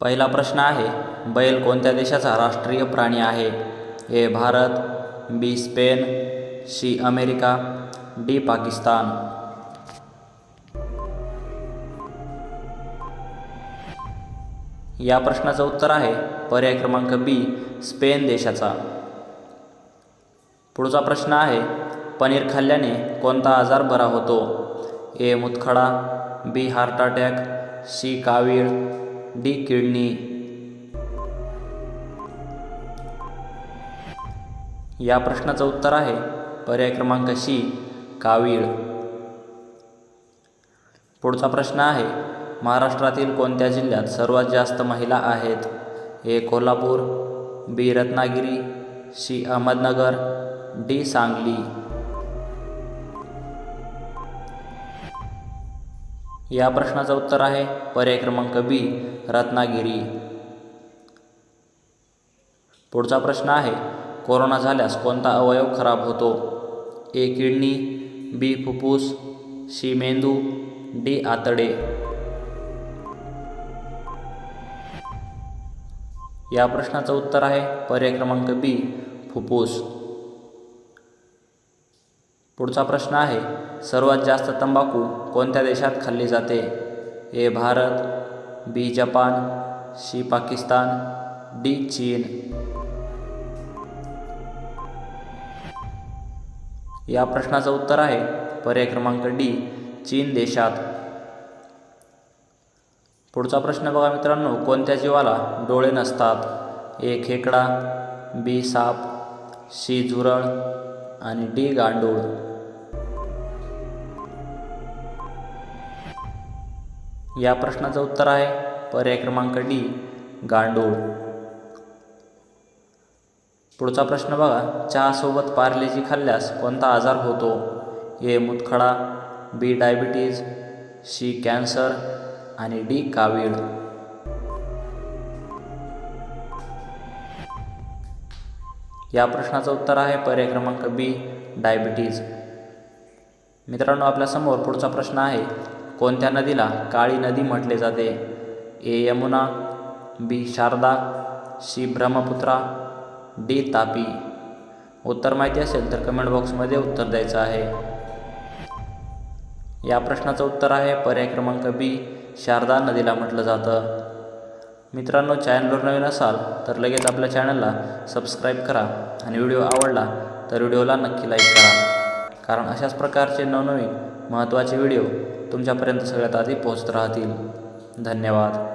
पहिला प्रश्न आहे बैल कोणत्या देशाचा राष्ट्रीय प्राणी आहे? A Bharat B Spain C America D Pakistan. या प्रश्नाचं उत्तर आहे पर्याय क्रमांक बी स्पेन देशाचा. पुढचा प्रश्न आहे पनीर खाल्ल्याने कोणता आजार बरा होतो? ए मुतखडा बी हार्ट अटॅक सी कावीळ डी किडनी. या प्रश्नाचं उत्तर आहे पर्याय क्रमांक सी कावीळ. पुढचा प्रश्न आहे महाराष्ट्रातील कोणत्या जिल्ह्यात सर्वात जास्त महिला आहेत? A Kolhapur B Ratnagiri C Ahmednagar D Sangli. या प्रश्नाचं उत्तर आहे पर्याय क्रमांक बी रत्नागिरी. पुढचा प्रश्न आहे कोरोना झाल्यास कोणता अवयव खराब होतो? ए किडनी बी फुफ्फुस सी मेंदू डी आतडे. या प्रश्नाचं उत्तर आहे पर्याय क्रमांक बी फुफ्फुस. पुढचा प्रश्न आहे सर्वात जास्त तंबाखू कोणत्या देशात खाल्ली जाते? A Bharat B Japan C Pakistan D चीन. या प्रश्नाचं उत्तर आहे पर्याय क्रमांक डी चीन देशात. पुढचा प्रश्न बघा मित्रांनो कोणत्या जीवाला डोळे नसतात? ए खेकडा बी साप सी झुरळ आणि डी गांडूळ. या प्रश्नाचं उत्तर आहे पर्याय क्रमांक डी गांडूळ. पुढचा प्रश्न बघा चहासोबत पार्लेजी खाल्ल्यास कोणता आजार होतो? ए मुतखडा बी डायबिटीज सी कॅन्सर आणि डी कावीळ. या प्रश्नाचं उत्तर आहे पर्याय क्रमांक बी डायबिटीज मित्रांनो आपल्यासमोर पुढचा प्रश्न आहे कोणत्या नदीला काळी नदी म्हटले जाते? A Yamuna B Sharda C Brahmaputra D Tapi. उत्तर माहिती असेल तर कमेंट बॉक्समध्ये उत्तर द्यायचं आहे. या प्रश्नाचं उत्तर आहे पर्याय क्रमांक बी शारदा नदीला म्हटलं जातं. मित्रांनो चॅनलवर नवीन असाल तर लगेच आपल्या चॅनलला सबस्क्राईब करा आणि व्हिडिओ आवडला तर व्हिडिओला नक्की लाईक करा. कारण अशाच प्रकारचे नवनवीन महत्त्वाचे व्हिडिओ तुमच्यापर्यंत सगळ्यात आधी पोहोचत राहतील. धन्यवाद.